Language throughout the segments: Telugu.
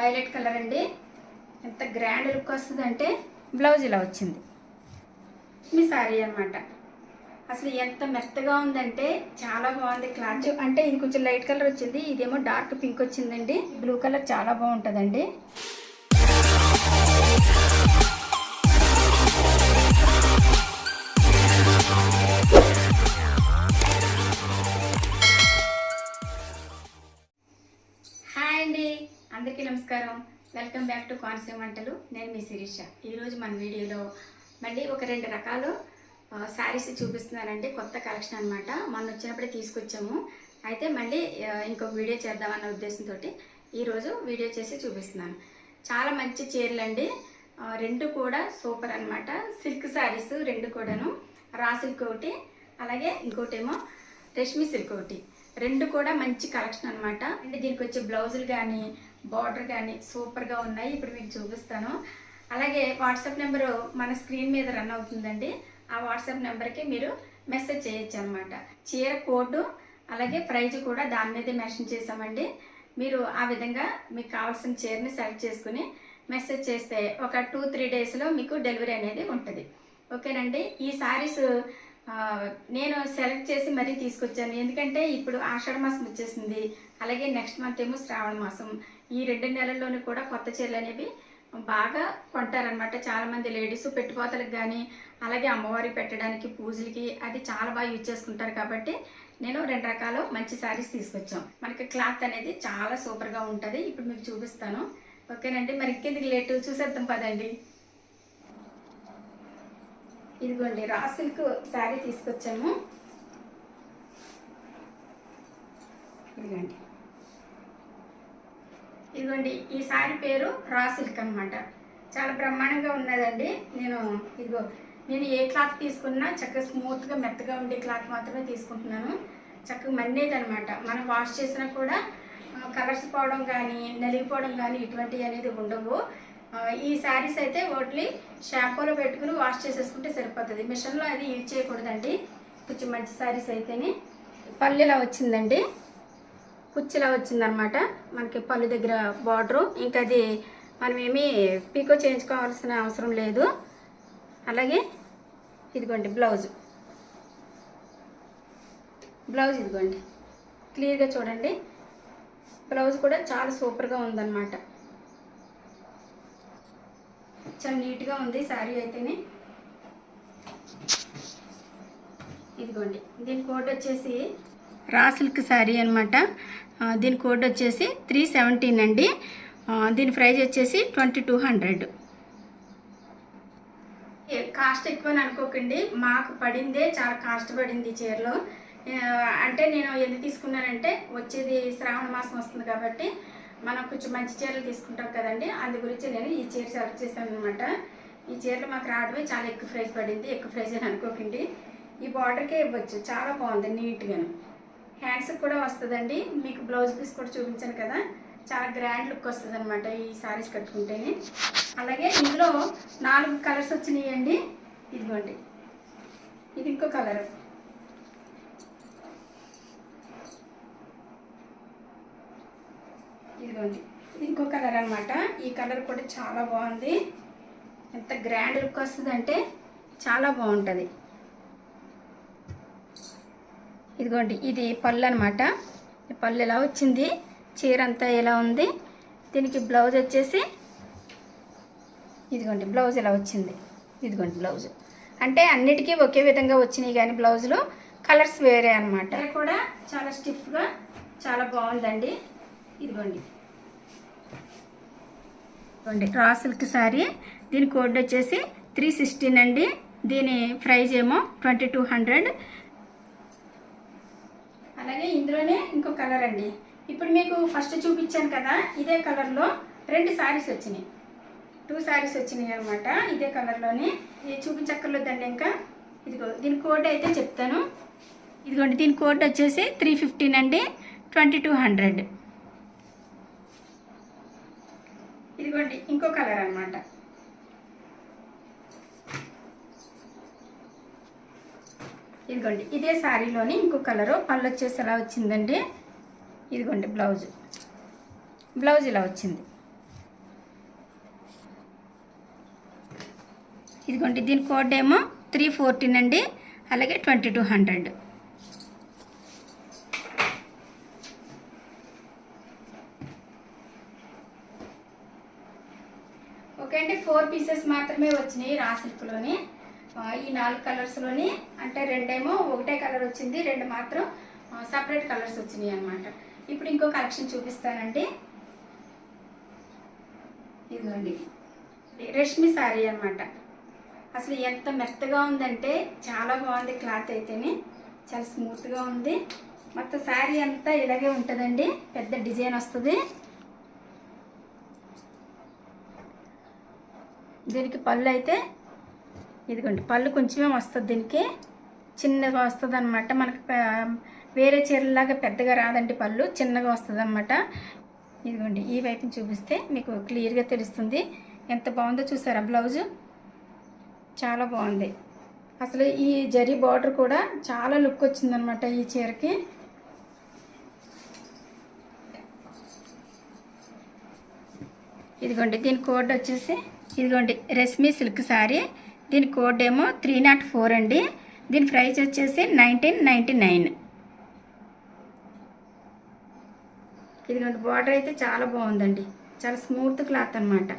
వైలెట్ కలర్ అండి. ఎంత గ్రాండ్ లుక్ వస్తుందంటే బ్లౌజ్ ఇలా వచ్చింది. మీ సారీ అన్నమాట. అసలు ఎంత మెత్తగా ఉందంటే చాలా బాగుంది క్లాత్. అంటే ఇది కొంచెం లైట్ కలర్ వచ్చింది ఇదేమో డార్క్ పింక్ వచ్చిందండి. బ్లూ కలర్ చాలా బాగుంటుందండి. వెల్కమ్ బ్యాక్ టు కోనసీమ వంటలు నేను మీ శిరీష. ఈరోజు మన వీడియోలో మళ్ళీ ఒక రెండు రకాలు శారీస్ చూపిస్తున్నానండి. కొత్త కలెక్షన్ అనమాట మొన్న వచ్చినప్పుడే తీసుకొచ్చాము. అయితే మళ్ళీ ఇంకొక వీడియో చేద్దామన్న ఉద్దేశంతో ఈరోజు వీడియో చేసి చూపిస్తున్నాను. చాలా మంచి చీరలు అండి రెండు కూడా సూపర్ అన్నమాట. సిల్క్ శారీస్ రెండు కూడాను. రా సిల్క్ ఒకటి అలాగే ఇంకోటేమో రేష్మి సిల్క్ ఒకటి. రెండు కూడా మంచి కలెక్షన్ అనమాట అంటే దీనికి వచ్చే బ్లౌజులు కానీ బార్డర్ కానీ సూపర్గా ఉన్నాయి. ఇప్పుడు మీకు చూపిస్తాను. అలాగే వాట్సాప్ నెంబరు మన స్క్రీన్ మీద రన్ అవుతుందండి. ఆ వాట్సాప్ నెంబర్కి మీరు మెసేజ్ చేయొచ్చు అనమాట చీర కోడ్ అలాగే ప్రైజ్ కూడా దాని మీదే మెన్షన్ చేసామండి మీరు ఆ విధంగా మీకు కావాల్సిన చీరని సెలెక్ట్ చేసుకుని మెసేజ్ చేస్తే ఒక టూ త్రీ డేస్లో మీకు డెలివరీ అనేది ఉంటుంది. ఓకేనండి? ఈ శారీస్ నేను సెలెక్ట్ చేసి మరీ తీసుకొచ్చాను. ఎందుకంటే ఇప్పుడు ఆషాఢ మాసం వచ్చేసింది. అలాగే నెక్స్ట్ మంత్ ఏమో శ్రావణ మాసం. ఈ రెండు నెలల్లోనూ కూడా కొత్త చీరలు అనేవి బాగా కొంటారనమాట చాలామంది లేడీస్ పెట్టుకోతలకు కానీ అలాగే అమ్మవారికి పెట్టడానికి పూజలకి అది చాలా బాగా యూజ్ చేసుకుంటారు కాబట్టి నేను రెండు రకాలు మంచి శారీస్ తీసుకొచ్చాం. మనకి క్లాత్ అనేది చాలా సూపర్గా ఉంటుంది. ఇప్పుడు మీకు చూపిస్తాను. ఓకేనండి మరి ఇంకెందుకు లేటు? చూసేద్దాం పదండి. ఇదిగోండి రా సిల్క్ శారీ తీసుకొచ్చాము. ఇదిగోండి. ఇదిగోండి ఈ శారీ పేరు రా సిల్క్ అనమాట చాలా బ్రహ్మాండంగా ఉన్నదండి. నేను ఇదిగో నేను ఏ క్లాత్ తీసుకున్నా చక్కగా స్మూత్గా మెత్తగా ఉండే క్లాత్ మాత్రమే తీసుకుంటున్నాను. చక్కగా మన్నేది అనమాట మనం వాష్ చేసినా కూడా కలర్స్ పోవడం కానీ నలిగిపోవడం కానీ ఇటువంటివి అనేది ఉండవు. ఈ శారీస్ అయితే ఓట్లీ షాంపూలో పెట్టుకుని వాష్ చేసేసుకుంటే సరిపోతుంది. మిషన్లో అది యూజ్ చేయకూడదండి. కొంచెం మంచి శారీస్ అయితేనే. పల్లెలా వచ్చిందండి. కుచ్చిలా వచ్చిందనమాట. మనకి పళ్ళు దగ్గర బార్డరు. ఇంకా అది మనం పీకో చేయించుకోవాల్సిన అవసరం లేదు. అలాగే ఇదిగోండి బ్లౌజ్. బ్లౌజ్ ఇదిగోండి. క్లియర్గా చూడండి. బ్లౌజ్ కూడా చాలా సూపర్గా ఉందన్నమాట చాలా నీట్గా ఉంది శారీ అయితేనే. ఇదిగోండి. దీని కోడ్ వచ్చేసి రా సిల్క్ శారీ అనమాట దీని కోడ్ వచ్చేసి త్రీ సెవెంటీన్ అండి. దీని ప్రైజ్ వచ్చేసి ట్వంటీ టూ హండ్రెడ్. కాస్ట్ ఎక్కువ అని అనుకోకండి. మాకు పడిందే చాలా కాస్ట్ పడింది ఈ చీరలో. అంటే నేను ఎందుకు తీసుకున్నానంటే వచ్చేది శ్రావణ మాసం వస్తుంది కాబట్టి మనం కొంచెం మంచి చీరలు తీసుకుంటాం కదండి. అందు గురించి నేను ఈ చీర సెలెక్ట్ చేశాను అనమాట ఈ చీరలు మాకు రావడమే చాలా ఎక్కువ ప్రైజ్ పడింది. ఎక్కువ ప్రైజ్ అని అనుకోకండి. ఈ బార్డర్కే ఇవ్వచ్చు. చాలా బాగుంది నీట్గాను. హ్యాండ్స్కి కూడా వస్తుందండి. మీకు బ్లౌజ్ పీస్ కూడా చూపించాను కదా. చాలా గ్రాండ్ లుక్ వస్తుంది అనమాట ఈ సారీస్ కట్టుకుంటేనే. అలాగే ఇందులో నాలుగు కలర్స్ వచ్చినాయండి. ఇదిగోండి. ఇది ఇంకో కలర్ ఇదిగోండి. ఇది ఇంకో కలర్ అనమాట ఈ కలర్ కూడా చాలా బాగుంది. ఎంత గ్రాండ్ లుక్ వస్తుందంటే చాలా బాగుంటుంది. ఇదిగోండి ఇది పళ్ళు అనమాట ఈ పళ్ళు ఎలా వచ్చింది? చీర అంతా ఎలా ఉంది? దీనికి బ్లౌజ్ వచ్చేసి ఇదిగోండి బ్లౌజ్ ఇలా వచ్చింది? ఇదిగోండి బ్లౌజ్. అంటే అన్నిటికీ ఒకే విధంగా వచ్చినాయి కానీ బ్లౌజులు కలర్స్ వేరే అనమాట కూడా చాలా స్టిఫ్గా చాలా బాగుందండి. ఇదిగోండి. ఇదిగోండి రా సిల్క్ శారీ దీని కోడ్ వచ్చేసి త్రీ సిక్స్టీన్ అండి. దీని ప్రైజ్ ఏమో ట్వంటీ టూ హండ్రెడ్. అలాగే ఇందులోనే ఇంకో కలర్ అండి. ఇప్పుడు మీకు ఫస్ట్ చూపించాను కదా ఇదే కలర్లో రెండు శారీస్ వచ్చినాయి. టూ శారీస్ వచ్చినాయి అనమాట ఇదే కలర్లోనే ఇది చూపించక్కర్లేదండి ఇంకా. ఇదిగో దీని కోడ్ అయితే చెప్తాను. ఇదిగోండి దీని కోడ్ వచ్చేసి త్రీ ఫిఫ్టీన్ అండి ట్వంటీ టూ హండ్రెడ్ ఇదిగోండి ఇంకో కలర్ అనమాట ఇదిగోండి ఇదే శారీలోని ఇంకో కలరు. పళ్ళు వచ్చేసి ఎలా వచ్చిందండి? ఇదిగోండి బ్లౌజ్. బ్లౌజ్ ఇలా వచ్చింది. ఇదిగోండి దీని కోడ్ ఏమో త్రీ ఫోర్టీన్ అండి. అలాగే ట్వంటీ టూ హండ్రెడ్. ఓకే అండి ఫోర్ పీసెస్ మాత్రమే వచ్చినాయి రాసిల్క్లోని ఈ నాలుగు కలర్స్లోని అంటే రెండేమో ఒకటే కలర్ వచ్చింది రెండు మాత్రం సపరేట్ కలర్స్ వచ్చినాయి అనమాట ఇప్పుడు ఇంకో కలెక్షన్ చూపిస్తానండి. ఇదిగోండి. రేష్మి శారీ అన్నమాట. అసలు ఎంత మెత్తగా ఉందంటే చాలా బాగుంది క్లాత్ అయితేనే. చాలా స్మూత్గా ఉంది. మొత్తం శారీ అంతా ఇలాగే ఉంటుందండి. పెద్ద డిజైన్ వస్తుంది. దీనికి పళ్ళు అయితే ఇదిగోండి పళ్ళు కొంచెమే వస్తుంది దీనికి. చిన్నగా వస్తుంది అనమాట మనకి వేరే చీరలాగా పెద్దగా రాదండి పళ్ళు చిన్నగా వస్తుంది అనమాట ఇదిగోండి ఈ వైపుని చూపిస్తే మీకు క్లియర్గా తెలుస్తుంది. ఎంత బాగుందో చూసారా బ్లౌజు? చాలా బాగుంది. అసలు ఈ జరీ బార్డర్ కూడా చాలా లుక్ వచ్చిందనమాట ఈ చీరకి. ఇదిగోండి దీని కోడ్ వచ్చేసి ఇదిగోండి రెస్మీ సిల్క్ శారీ. దీని కోడ్ ఏమో త్రీ నాట్ ఫోర్ అండి. దీని ప్రైస్ వచ్చేసి నైన్టీన్ నైంటీ నైన్ ఇదిగోండి బార్డర్ అయితే చాలా బాగుందండి. చాలా స్మూత్ క్లాత్ అనమాట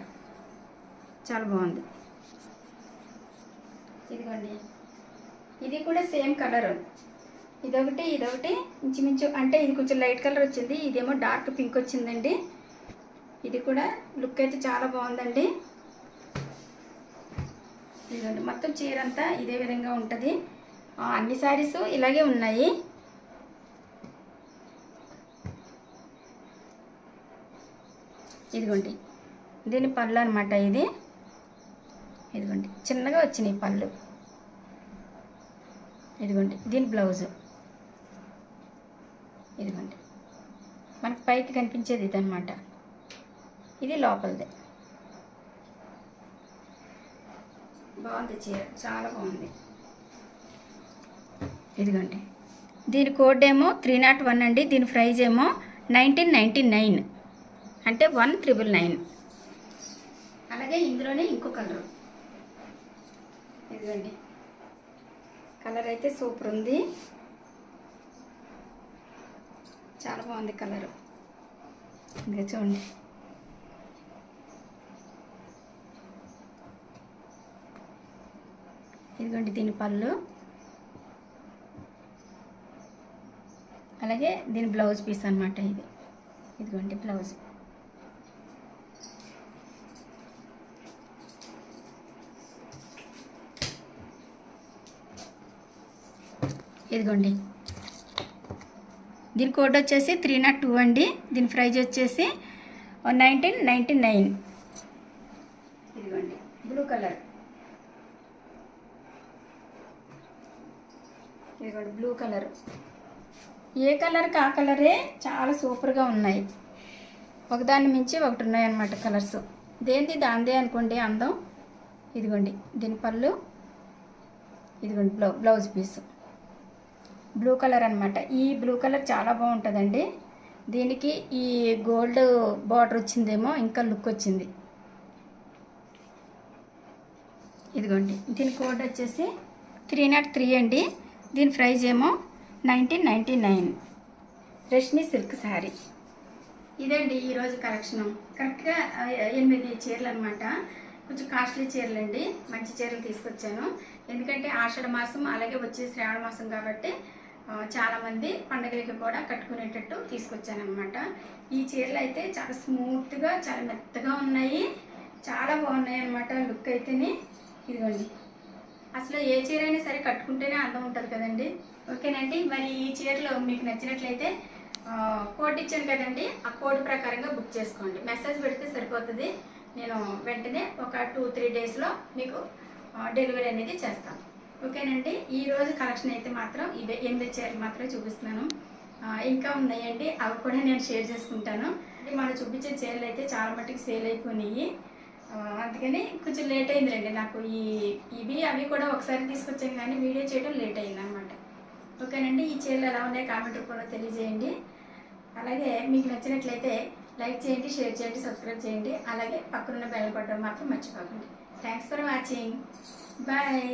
చాలా బాగుంది. ఇదిగోండి. ఇది కూడా సేమ్ కలర్ ఇదొకటి ఇదొకటి ఇంచుమించు అంటే ఇది కొంచెం లైట్ కలర్ వచ్చింది. ఇదేమో డార్క్ పింక్ వచ్చిందండి. ఇది కూడా లుక్ అయితే చాలా బాగుందండి. ఇదిగోండి మొత్తం చీర అంతా ఇదే విధంగా ఉంటుంది. అన్ని శారీస్ ఇలాగే ఉన్నాయి. ఇదిగోండి దీని పళ్ళు అనమాట ఇది. ఇదిగోండి చిన్నగా వచ్చినాయి పళ్ళు. ఇదిగోండి దీని బ్లౌజు. ఇదిగోండి మనకు పైకి కనిపించేది ఇదనమాట ఇది లోపలిదే. బాగుంది చీర చాలా బాగుంది. ఇదిగోండి. దీని కోడ్ ఏమో త్రీ నాట్ వన్ అండి. దీని ప్రైజ్ ఏమో నైన్టీన్ నైంటీ నైన్ అంటే వన్ త్రిబుల్ నైన్ అలాగే ఇందులోనే ఇంకో కలర్ ఇదిగోండి. కలర్ అయితే సూపర్ ఉంది. చాలా బాగుంది కలరు ఇంకా చూడండి. ఇదిగోండి దీని పళ్ళు. అలాగే దీని బ్లౌజ్ పీస్ అనమాట ఇది. ఇదిగోండి బ్లౌజ్. ఇదిగోండి. దీని కోడ్ వచ్చేసి త్రీ నాట్ టూ అండి. దీని ప్రైజ్ వచ్చేసి నైన్టీన్ నైంటీ నైన్. ఇదిగోండి. Blue colour. ఇదిగోండి బ్లూ కలర్ ఏ కలర్కి ఆ కలరే చాలా సూపర్గా ఉన్నాయి. ఒకదాన్ని మించి ఒకటి ఉన్నాయన్నమాట కలర్స్ దేంది దాందే అనుకోండి అందం. ఇదిగోండి దీని పళ్ళు. ఇదిగోండి బ్లౌ బ్లౌజ్ పీస్ బ్లూ కలర్ అనమాట ఈ బ్లూ కలర్ చాలా బాగుంటుందండి. దీనికి ఈ గోల్డ్ బార్డర్ వచ్చిందేమో ఇంకా లుక్ వచ్చింది. ఇదిగోండి దీని కోడ్ వచ్చేసి త్రీ నాట్ త్రీ అండి. దీని ప్రైజ్ ఏమో nineteen ninety nine. Rashmi silk sari ఇదండి ఈరోజు కలెక్షన్. కరెక్ట్గా ఎనిమిది చీరలు అనమాట కొంచెం కాస్ట్లీ చీరలు అండి మంచి చీరలు తీసుకొచ్చాను. ఎందుకంటే ఆషాఢ మాసం అలాగే వచ్చే శ్రావణ మాసం కాబట్టి చాలామంది పండగలకి కూడా కట్టుకునేటట్టు తీసుకొచ్చాను అనమాట ఈ చీరలు అయితే చాలా స్మూత్గా చాలా మెత్తగా ఉన్నాయి. చాలా బాగున్నాయి అనమాట లుక్ అయితేనే. ఇదిగోండి. అసలు ఏ చీర అయినా సరే కట్టుకుంటేనే అందం ఉంటుంది కదండి. ఓకేనండి? మరి ఈ చీరలు మీకు నచ్చినట్లయితే కోడ్ ఇచ్చాను కదండి. ఆ కోడ్ ప్రకారంగా బుక్ చేసుకోండి. మెసేజ్ పెడితే సరిపోతుంది. నేను వెంటనే ఒక టూ త్రీ డేస్లో మీకు డెలివరీ అనేది చేస్తాను. ఓకేనండి? ఈరోజు కలెక్షన్ అయితే మాత్రం ఇవే ఎనిమిది చీరలు మాత్రం చూపిస్తున్నాను. ఇంకా ఉన్నాయండి. అవి కూడా నేను షేర్ చేసుకుంటాను. అంటే మనం చూపించే చీరలు అయితే చాలా మట్టుకు సేల్ అయిపోయినాయి. అందుకని కొంచెం లేట్ అయిందిలేండి. నాకు ఈ ఇవి అవి కూడా ఒకసారి తీసుకొచ్చాను కానీ వీడియో చేయడం లేట్ అయింది అనమాట ఓకేనండి? ఈ చీరలు ఎలా ఉన్నాయి కామెంట్ రూపంలో తెలియజేయండి. అలాగే మీకు నచ్చినట్లయితే లైక్ చేయండి షేర్ చేయండి సబ్స్క్రైబ్ చేయండి. అలాగే పక్కనున్న బెల్ బటన్ మాత్రం మర్చిపోకండి. Thanks for watching bye